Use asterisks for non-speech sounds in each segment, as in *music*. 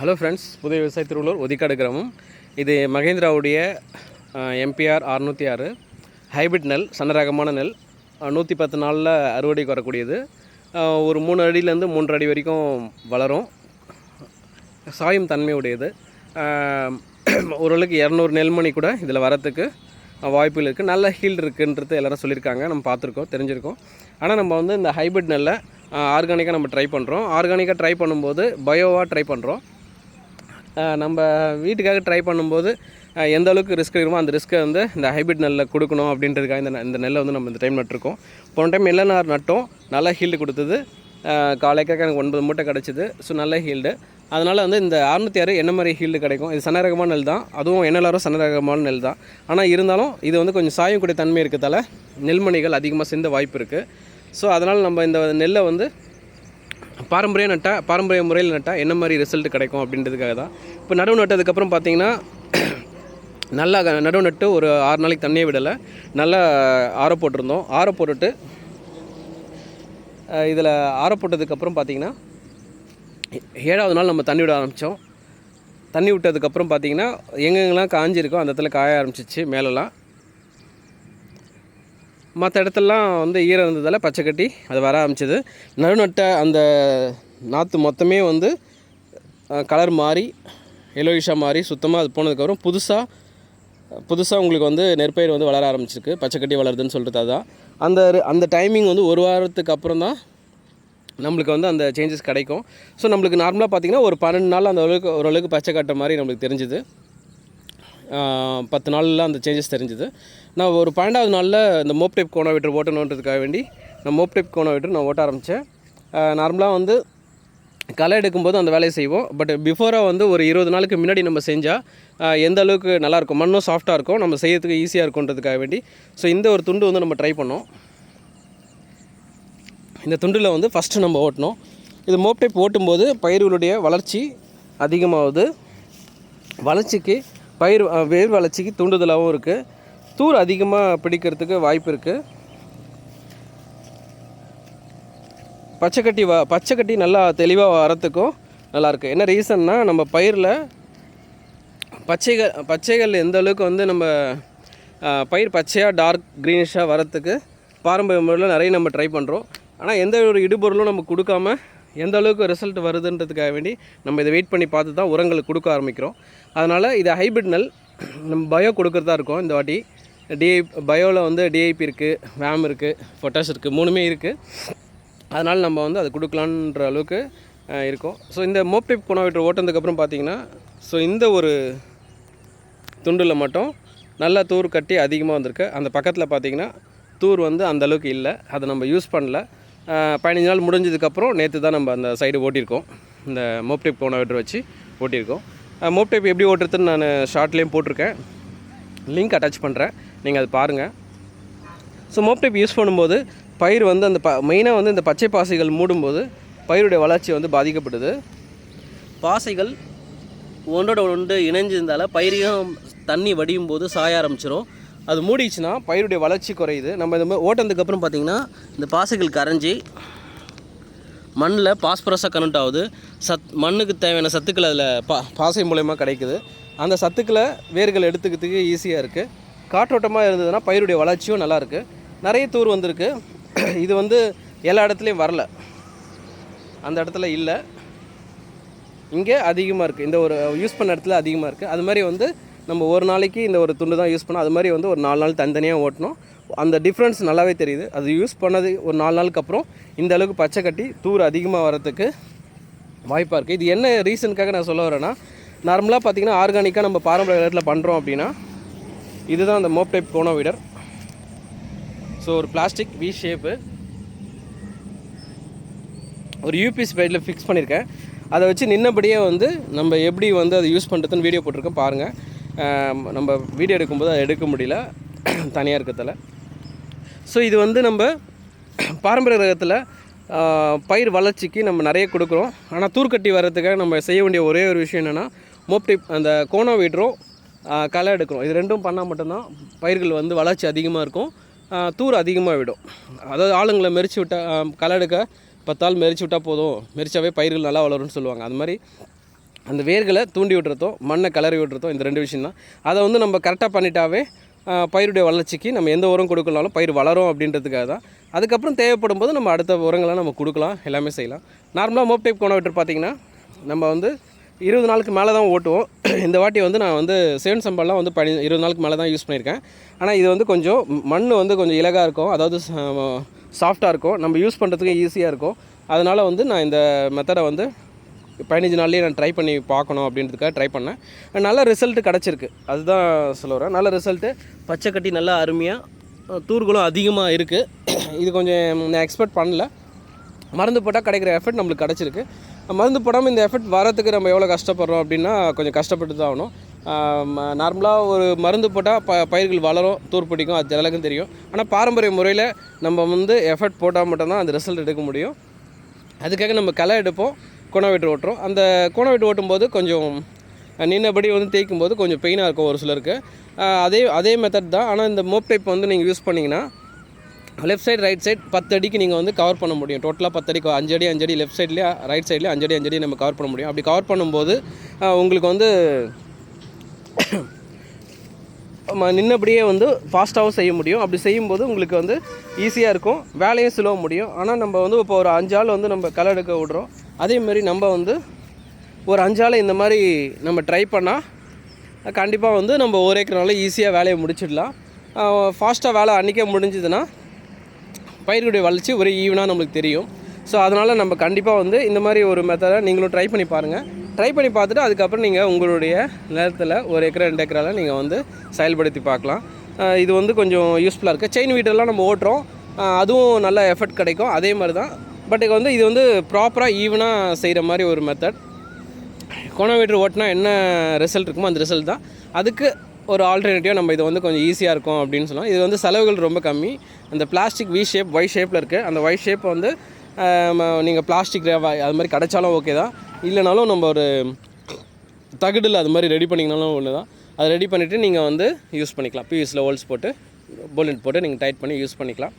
Hello friends புதிய விவசாய திருவள்ளூர் ஒதிக்காடு கிராமம். இது மகேந்திராவுடைய எம்பிஆர் அறுநூற்றி ஆறு. ஹைபிரிட் நெல் சன்னரகமான நெல். நூற்றி பத்து நாளில் அறுவடைக்கு வரக்கூடியது. ஒரு மூணு அடியிலேருந்து மூன்று அடி வரைக்கும் வளரும். சாயும் தன்மையுடையது. ஓரளவுக்கு இரநூறு நெல்மணி கூட இதில் வரத்துக்கு வாய்ப்புகள் இருக்குது நல்ல ஹீல்டு இருக்குன்றது எல்லோரும் சொல்லியிருக்காங்க. நம்ம பார்த்துருக்கோம் தெரிஞ்சிருக்கோம். ஆனால் நம்ம வந்து இந்த ஹைபிரிட் நெல்லை ஆர்கானிக்காக நம்ம ட்ரை பண்ணுறோம் ஆர்கானிக்காக ட்ரை பண்ணும்போது பயோவாக ட்ரை பண்ணுறோம் நம்ம வீட்டுக்காக ட்ரை பண்ணும்போது எந்த அளவுக்கு ரிஸ்க் இருக்குமோ அந்த ரிஸ்க்கை வந்து இந்த ஹைபிரிட் நெல்லில் கொடுக்கணும் அப்படின்றதுக்காக இந்த நெ- இந்த நெல்லை வந்து நம்ம இந்த டைம் நட்டிருக்கோம் போன டைம் எல்லாம் நட்டோம். நல்லா ஹீல்டு கொடுத்தது. காலைக்காக எனக்கு ஒன்பது மூட்டை கிடச்சிது. ஸோ நல்ல ஹீல்டு அதனால் வந்து இந்த அறுநூத்தி ஆறு என்ன மாதிரி ஹீல்டு கிடைக்கும்? இது சன்னரகமான நெல் தான். அதுவும் என்எல்ஆரும் சன்னரகமான நெல் தான். ஆனால் இருந்தாலும் இது வந்து கொஞ்சம் சாயக்கூடிய தன்மை இருக்கிறதால நெல்மணிகள் அதிகமாக சேர்ந்த வாய்ப்பு இருக்குது ஸோ அதனால் நம்ம இந்த நெல்லை வந்து பாரம்பரிய நட்டால் பாரம்பரிய முறையில் நட்டால் என்ன மாதிரி ரிசல்ட் கிடைக்கும் அப்படின்றதுக்காக தான். இப்போ நடுவு நட்டதுக்கப்புறம் பார்த்தீங்கன்னா நல்லா நடவு நடுவு நட்டு ஒரு ஆறு நாளைக்கு தண்ணியே விடலை. நல்லா ஆற போட்டிருந்தோம். ஆற போட்டுட்டு இதில் ஆற போட்டதுக்கப்புறம் பார்த்தீங்கன்னா ஏழாவது நாள் நம்ம தண்ணி விட ஆரம்பித்தோம் தண்ணி விட்டதுக்கப்புறம் பார்த்தீங்கன்னா எங்கெங்கெல்லாம் காஞ்சிருக்கோ அந்த இடத்துல காய ஆரம்பிச்சிச்சு மேலெல்லாம். மற்ற இடத்துலலாம் வந்து ஈரம் இருந்ததால் பச்சை கட்டி அது வர ஆரம்பிச்சது. நடுநட்ட அந்த நாற்று மொத்தமே வந்து கலர் மாறி எலோயிஷாக மாறி சுத்தமாக அது போனதுக்கப்புறம் புதுசாக புதுசாக உங்களுக்கு வந்து நெற்பயிர் வந்து வளர ஆரம்பிச்சிருக்கு. பச்சை கட்டி வளருதுன்னு சொல்கிறது அதான். அந்த அந்த டைமிங் வந்து ஒரு வாரத்துக்கு அப்புறம் தான் நம்மளுக்கு வந்து அந்த சேஞ்சஸ் கிடைக்கும். ஸோ நம்மளுக்கு நார்மலாக பார்த்திங்கன்னா ஒரு பன்னெண்டு நாள் அந்த அளவுக்கு ஓரளவுக்கு பச்சை கட்ட மாதிரி நம்மளுக்கு தெரிஞ்சுது. பத்து நாளில் அந்த சேஞ்சஸ் தெரிஞ்சுது. நான் ஒரு பன்னெண்டாவது நாளில் இந்த மோப் டைப் கோனோமீட்டர் ஓட்டணுன்றதுக்காக வேண்டி நான் மோப் டைப் கோனோமீட்டர் நான் ஓட்ட ஆரம்பித்தேன் நார்மலாக வந்து களை எடுக்கும்போது அந்த வேலையை செய்வோம். பட் பிஃபோராக வந்து ஒரு இருபது நாளுக்கு முன்னாடி நம்ம செஞ்சால் எந்த அளவுக்கு நல்லாயிருக்கும் மண்ணும் சாஃப்டாக இருக்கும். நம்ம செய்யறதுக்கு ஈஸியாக இருக்குன்றதுக்காக வேண்டி. ஸோ இந்த ஒரு துண்டு வந்து நம்ம ட்ரை பண்ணோம். இந்த துண்டில் வந்து ஃபஸ்ட்டு நம்ம ஓட்டணும். இது மோப் டைப் ஓட்டும்போது பயிர்களுடைய வளர்ச்சி அதிகமாகுது. வளர்ச்சிக்கு பயிர் வேர் வளர்ச்சிக்கு தூண்டுதலாகவும் இருக்குது தூர் அதிகமாக பிடிக்கிறதுக்கு வாய்ப்பு இருக்குது பச்சைக்கட்டி வ பச்சைக்கட்டி நல்லா தெளிவாக வரத்துக்கும் நல்லாயிருக்கு என்ன ரீசன்னா நம்ம பயிரில் பச்சைகள் பச்சைகள் எந்த அளவுக்கு வந்து நம்ம பயிர் பச்சையாக டார்க் க்ரீனிஷாக வரத்துக்கு பாரம்பரிய முறையில் நிறைய நம்ம ட்ரை பண்ணுறோம் ஆனால் எந்த ஒரு இடுபொருளும் நம்ம கொடுக்காம எந்த அளவுக்கு ரிசல்ட் வருதுன்றதுக்காக வேண்டி நம்ம இதை வெயிட் பண்ணி பார்த்து தான் உரங்களை கொடுக்க ஆரம்பிக்கிறோம். அதனால் இது ஹைபிரிட் நெல் நம்ம பயோ கொடுக்குறதா இருக்கோம் இந்த வாட்டி. டிஐ பயோவில் வந்து டிஐபி இருக்குது வேம் இருக்குது பொட்டாஷ் இருக்குது மூணுமே இருக்குது அதனால் நம்ம வந்து அது கொடுக்கலான்ற அளவுக்கு இருக்கும். ஸோ இந்த மோப்டைப் குணவீட்டர் ஓட்டினதுக்கப்புறம் பார்த்தீங்கன்னா ஸோ இந்த ஒரு துண்டில் மட்டும் நல்லா தூர் கட்டி அதிகமாக வந்திருக்கு. அந்த பக்கத்தில் பார்த்தீங்கன்னா தூர் வந்து அந்த அளவுக்கு இல்லை. அதை நம்ம யூஸ் பண்ணல. பதினஞ்சு நாள் முடிஞ்சதுக்கப்புறம் நேற்று தான் நம்ம அந்த சைடு ஓட்டியிருக்கோம். இந்த மோப்டைப் கோனோவேட்டர் வச்சு ஓட்டியிருக்கோம். மோப்டைப் எப்படி ஓட்டுறதுன்னு நான் ஷார்ட்லேயும் போட்டிருக்கேன். லிங்க் அட்டாச் பண்ணுறேன் நீங்கள் அது பாருங்கள் ஸோ மோப்டைப் யூஸ் பண்ணும்போது பயிர் வந்து அந்த ப மெயினாக வந்து இந்த பச்சை பாசைகள் மூடும்போது பயிருடைய வளர்ச்சி வந்து பாதிக்கப்படுது. பாசைகள் ஒன்றோட ஒன்று இணைஞ்சிருந்தால பயிரையும் தண்ணி வடியும் போது சாய ஆரம்பிச்சிடும் அது மூடிச்சுன்னா பயிருடைய வளர்ச்சி குறையுது. நம்ம இந்த மாதிரி ஓட்டினதுக்கப்புறம் பார்த்திங்கன்னா இந்த பாசைகள் கரைஞ்சி மண்ணில் பாஸ்பரஸாக கனெக்ட் ஆகுது. சத் மண்ணுக்கு தேவையான சத்துக்கள் அதில் பா பாசை மூலயமா கிடைக்குது. அந்த சத்துக்களை வேர்கள் எடுத்துக்கிறதுக்கு ஈஸியாக இருக்குது காற்றோட்டமாக இருந்ததுன்னா பயிருடைய வளர்ச்சியும் நல்லாயிருக்கு நிறைய தூர் வந்திருக்கு. *clears throat* இது வந்து எல்லா இடத்துலையும் வரல. அந்த இடத்துல இல்லை. இங்கே அதிகமாக இருக்குது இந்த ஒரு யூஸ் பண்ண இடத்துல அதிகமாக இருக்குது அது மாதிரி வந்து நம்ம ஒரு நாளைக்கு இந்த ஒரு துண்டு தான் யூஸ் பண்ணோம். அது மாதிரி வந்து ஒரு நாலு நாள் தனித்தனியாக ஓட்டணும். அந்த டிஃப்ரென்ஸ் நல்லாவே தெரியுது. அது யூஸ் பண்ணது ஒரு நாலு நாளுக்கு அப்புறம் இந்த அளவுக்கு பச்சை கட்டி தூர் அதிகமாக வரத்துக்கு வாய்ப்பாக இருக்குது இது என்ன ரீசனுக்காக நான் சொல்ல வரேன்னா நார்மலாக பார்த்தீங்கன்னா ஆர்கானிக்காக நம்ம பாரம்பரிய விதத்தில் பண்ணுறோம் அப்படின்னா இதுதான் அந்த mop type cono weeder. So ஒரு பிளாஸ்டிக் வி ஷேப்பு ஒரு யூபிஎஸ் பைடில் ஃபிக்ஸ் பண்ணியிருக்கேன் அதை வச்சு நின்னபடியே வந்து நம்ம எப்படி வந்து அதை யூஸ் பண்ணுறதுன்னு வீடியோ போட்டிருக்கேன். பாருங்கள் நம்ம வீடியோ எடுக்கும்போது அதை எடுக்க முடியல. *clears throat* தனியாக இருக்கிறதால. ஸோ இது வந்து நம்ம பாரம்பரிய ரகத்தில் பயிர் வளர்ச்சிக்கு நம்ம நிறைய கொடுக்குறோம். ஆனால் தூர்க்கட்டி வர்றதுக்காக நம்ம செய்ய வேண்டிய ஒரே ஒரு விஷயம் என்னென்னா மோப்டி அந்த கோனோ விடுறோம் களை எடுக்கிறோம். இது ரெண்டும் பண்ணால் மட்டும்தான் பயிர்கள் வந்து வளர்ச்சி அதிகமாக இருக்கும். தூர் அதிகமாக விடும். அதாவது ஆளுங்களை மெரிச்சு விட்டால் களை எடுக்க பத்தாள் மெரிச்சு விட்டால் போதும். மெரிச்சாவே பயிர்கள் நல்லா வளரும்னு சொல்லுவாங்க. அது மாதிரி அந்த வேர்களை தூண்டி விடுறதோ மண்ணை கிளறி விடுறதோ இந்த ரெண்டு விஷயம் தான் அதை வந்து நம்ம கரெக்டாக பண்ணிட்டாவே பயிருடைய வளர்ச்சிக்கு நம்ம எந்த உரம் கொடுக்கலனாலும் பயிர் வளரும் அப்படின்றதுக்காக தான். அதுக்கப்புறம் தேவைப்படும் போது நம்ம அடுத்த உரங்களை நம்ம கொடுக்கலாம் எல்லாமே செய்யலாம். நார்மலாக மோப் டைப் கோனோவேட்டர் பார்த்தீங்கன்னா நம்ம வந்து இருபது நாளுக்கு மேலே தான் ஓட்டுவோம். *clears throat* இந்த வாட்டி வந்து நான் வந்து சேவன் சம்பளம் வந்து பனி இருபது நாளுக்கு மேலே தான் யூஸ் பண்ணியிருக்கேன். ஆனால் இது வந்து கொஞ்சம் மண் வந்து கொஞ்சம் இலகாக இருக்கும். அதாவது சாஃப்டாக இருக்கும். நம்ம யூஸ் பண்ணுறதுக்கு ஈஸியாக இருக்கும். அதனால் வந்து நான் இந்த மெத்தடை வந்து பதினஞ்சு நாள்லேயே நான் ட்ரை பண்ணி பார்க்கணும் அப்படின்றதுக்காக ட்ரை பண்ணேன். நல்ல ரிசல்ட்டு கிடச்சிருக்கு. அதுதான் சொல்ல வரேன். நல்ல ரிசல்ட்டு பச்சை கட்டி நல்லா அருமையாக தூர்களும் அதிகமாக இருக்குது இது கொஞ்சம் நான் எக்ஸ்பெக்ட் பண்ணல. மருந்து போட்டால் கிடைக்கிற எஃபெக்ட் நம்மளுக்கு கிடச்சிருக்கு. மருந்து போடாமல் இந்த எஃபெக்ட் வரதுக்கு நம்ம எவ்வளோ கஷ்டப்படுறோம் அப்படின்னா கொஞ்சம் கஷ்டப்பட்டு தான் ஆகணும். நார்மலாக ஒரு மருந்து போட்டால் ப பயிர்கள் வளரும் தூர் பிடிக்கும் அது எல்லாருக்கும் தெரியும். ஆனால் பாரம்பரிய முறையில் நம்ம வந்து எஃபர்ட் போட்டால் மட்டும்தான் அந்த ரிசல்ட் எடுக்க முடியும். அதுக்காக நம்ம களை எடுப்போம். கோணவெட்டு ஓட்டுறோம். அந்த கோணவெட்டு ஓட்டும்போது கொஞ்சம் நின்னபடி வந்து தேய்க்கும் போது கொஞ்சம் பெயினாக இருக்கும் ஒரு சிலருக்கு. அதே அதே மெத்தட் தான். ஆனால் இந்த மோப் டைப் வந்து நீங்கள் யூஸ் பண்ணிங்கன்னா லெஃப்ட் சைடு ரைட் சைடு பத்து அடிக்கு நீங்கள் வந்து கவர் பண்ண முடியும். டோட்டலாக பத்து அடிக்கு அஞ்சு அடி லெஃப்ட் சைட்லேயே ரைட் சைட்லேயே அஞ்சடி அடி அடி நம்ம கவர் பண்ண முடியும். அப்படி கவர் பண்ணும்போது உங்களுக்கு வந்து நின்னபடியே வந்து ஃபாஸ்ட்டாகவும் செய்ய முடியும். அப்படி செய்யும்போது உங்களுக்கு வந்து ஈஸியாக இருக்கும். வேலையும் சுலவ முடியும். ஆனால் நம்ம வந்து இப்போ ஒரு அஞ்சு ஆள் வந்து நம்ம களை எடுக்க விடுறோம். அதேமாரி நம்ம வந்து ஒரு அஞ்சு இந்த மாதிரி நம்ம ட்ரை பண்ணால் கண்டிப்பாக வந்து நம்ம ஒரு ஏக்கர்னால ஈஸியாக வேலையை முடிச்சிடலாம். ஃபாஸ்ட்டாக வேலை அன்றைக்கே முடிஞ்சுதுன்னா பயிர்களுடைய வளர்ச்சி ஒரே ஈவனாக நம்மளுக்கு தெரியும். ஸோ அதனால் நம்ம கண்டிப்பாக வந்து இந்த மாதிரி ஒரு மெத்தடை நீங்களும் ட்ரை பண்ணி பாருங்கள் ட்ரை பண்ணி பார்த்துட்டு அதுக்கப்புறம் நீங்கள் உங்களுடைய நிலத்தில் ஒரு ஏக்கர் ரெண்டு ஏக்கரால் நீங்கள் வந்து செயல்படுத்தி பார்க்கலாம். இது வந்து கொஞ்சம் யூஸ்ஃபுல்லாக இருக்குது செயின் வீட்டெல்லாம் நம்ம ஓட்டுறோம். அதுவும் நல்ல எஃபர்ட் கிடைக்கும். அதே மாதிரி தான் பட் இது வந்து இது வந்து ப்ராப்பராக ஈவனாக செய்கிற மாதிரி ஒரு மெத்தட் கோனோமீட்டர் ஓட்டினா என்ன ரிசல்ட் இருக்குமோ அந்த ரிசல்ட் தான். அதுக்கு ஒரு ஆல்டர்னேட்டிவாக நம்ம இது வந்து கொஞ்சம் ஈஸியாக இருக்கும் அப்படின்னு சொல்லலாம். இது வந்து செலவுகள் ரொம்ப கம்மி. அந்த பிளாஸ்டிக் வி ஷேப் ஒய் ஷேப்பில் இருக்குது அந்த ஒய் ஷேப் வந்து நீங்கள் பிளாஸ்டிக் அது மாதிரி கிடைச்சாலும் ஓகே தான். இல்லைனாலும் நம்ம ஒரு தகுடில் அது மாதிரி ரெடி பண்ணிங்கனாலும் ஒன்று தான். அதை ரெடி பண்ணிவிட்டு நீங்கள் வந்து யூஸ் பண்ணிக்கலாம். பியூஸில் ஹோல்ஸ் போட்டு போலண்ட் போட்டு நீங்கள் டைட் பண்ணி யூஸ் பண்ணிக்கலாம்.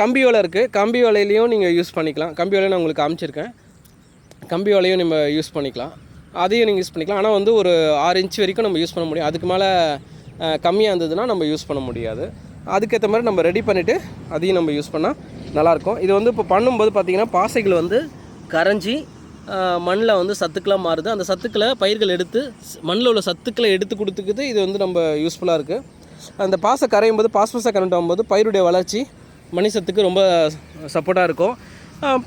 கம்பி ஓலை இருக்குது கம்பி வலையிலையும் நீங்கள் யூஸ் பண்ணிக்கலாம். கம்பி ஓலையை நான் உங்களுக்கு காமிச்சிருக்கேன். கம்பி வலையும் நம்ம யூஸ் பண்ணிக்கலாம். அதையும் நீங்கள் யூஸ் பண்ணிக்கலாம். ஆனால் வந்து ஒரு ஆறு இன்ச் வரைக்கும் நம்ம யூஸ் பண்ண முடியும். அதுக்கு மேலே கம்மியாக இருந்ததுன்னா நம்ம யூஸ் பண்ண முடியாது. அதுக்கேற்ற மாதிரி நம்ம ரெடி பண்ணிவிட்டு அதையும் நம்ம யூஸ் பண்ணால் நல்லாயிருக்கும். இது வந்து இப்போ பண்ணும்போது பார்த்திங்கன்னா பாசைகள் வந்து கரைஞ்சி மண்ணில் வந்து சத்துக்களாக மாறுது. அந்த சத்துக்களை பயிர்கள் எடுத்து மண்ணில் உள்ள சத்துக்களை எடுத்து கொடுத்துக்குது இது வந்து நம்ம யூஸ்ஃபுல்லாக இருக்குது அந்த பாசை கரையும் போது பாஸ்பஸாக கரண்ட் ஆகும்போது பயிருடைய வளர்ச்சி மணிசத்துக்கு ரொம்ப சப்போர்ட்டாக இருக்கும்.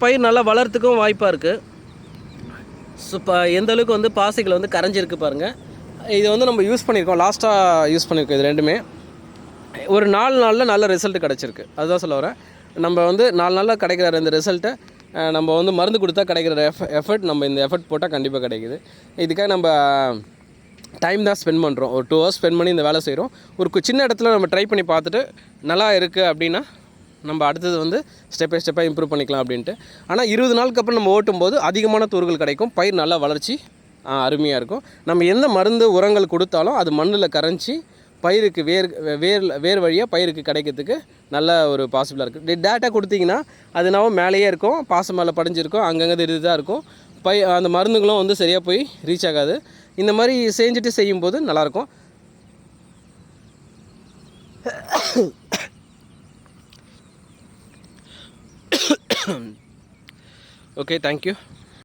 பயிர் நல்லா வளர்றதுக்கும் வாய்ப்பாக இருக்குது ஸோ இப்போ எந்த அளவுக்கு வந்து பாசைகள் வந்து கரைஞ்சிருக்கு பாருங்கள் இது வந்து நம்ம யூஸ் பண்ணியிருக்கோம் லாஸ்ட்டாக யூஸ் பண்ணியிருக்கோம் இது ரெண்டுமே. ஒரு நாலு நாளில் நல்ல ரிசல்ட் கிடச்சிருக்கு. அதுதான் சொல்ல வரேன். நம்ம வந்து நாலு நாளில் கிடைக்கிற இந்த ரிசல்ட்டை நம்ம வந்து மருந்து கொடுத்தா கிடைக்கிற எஃப் எஃபர்ட் நம்ம இந்த எஃபர்ட் போட்டால் கண்டிப்பாக கிடைக்குது. இதுக்காக நம்ம டைம் தான் ஸ்பெண்ட் பண்ணுறோம் ஒரு டூ ஹவர்ஸ் ஸ்பெண்ட் பண்ணி இந்த வேலை செய்கிறோம் ஒரு சின்ன இடத்துல நம்ம ட்ரை பண்ணி பார்த்துட்டு நல்லா இருக்குது அப்படின்னா நம்ம அடுத்தது வந்து ஸ்டெப் பை ஸ்டெப்பாக இம்ப்ரூவ் பண்ணிக்கலாம் அப்படின்ட்டு. ஆனால் இருபது நாளுக்கு அப்புறம் நம்ம ஓட்டும் போது அதிகமான தூர்கள் கிடைக்கும். பயிர் நல்லா வளர்ச்சி அருமையாக இருக்கும். நம்ம எந்த மருந்து உரங்கள் கொடுத்தாலும் அது மண்ணில் கரைஞ்சி பயிருக்கு வேர் வேர் வேர் வழியாக பயிருக்கு கிடைக்கிறதுக்கு நல்ல ஒரு பாசிபிளாக இருக்குது டேட்டா கொடுத்தீங்கன்னா அது நம்ம மேலேயே இருக்கும் பாசம் மேலே படிஞ்சிருக்கும் அங்கங்கே இது தான் இருக்கும். பை அந்த மருந்துகளும் வந்து சரியாக போய் ரீச் ஆகாது. இந்த மாதிரி செஞ்சுட்டு செய்யும்போது நல்லாயிருக்கும் ஓகே தேங்க்யூ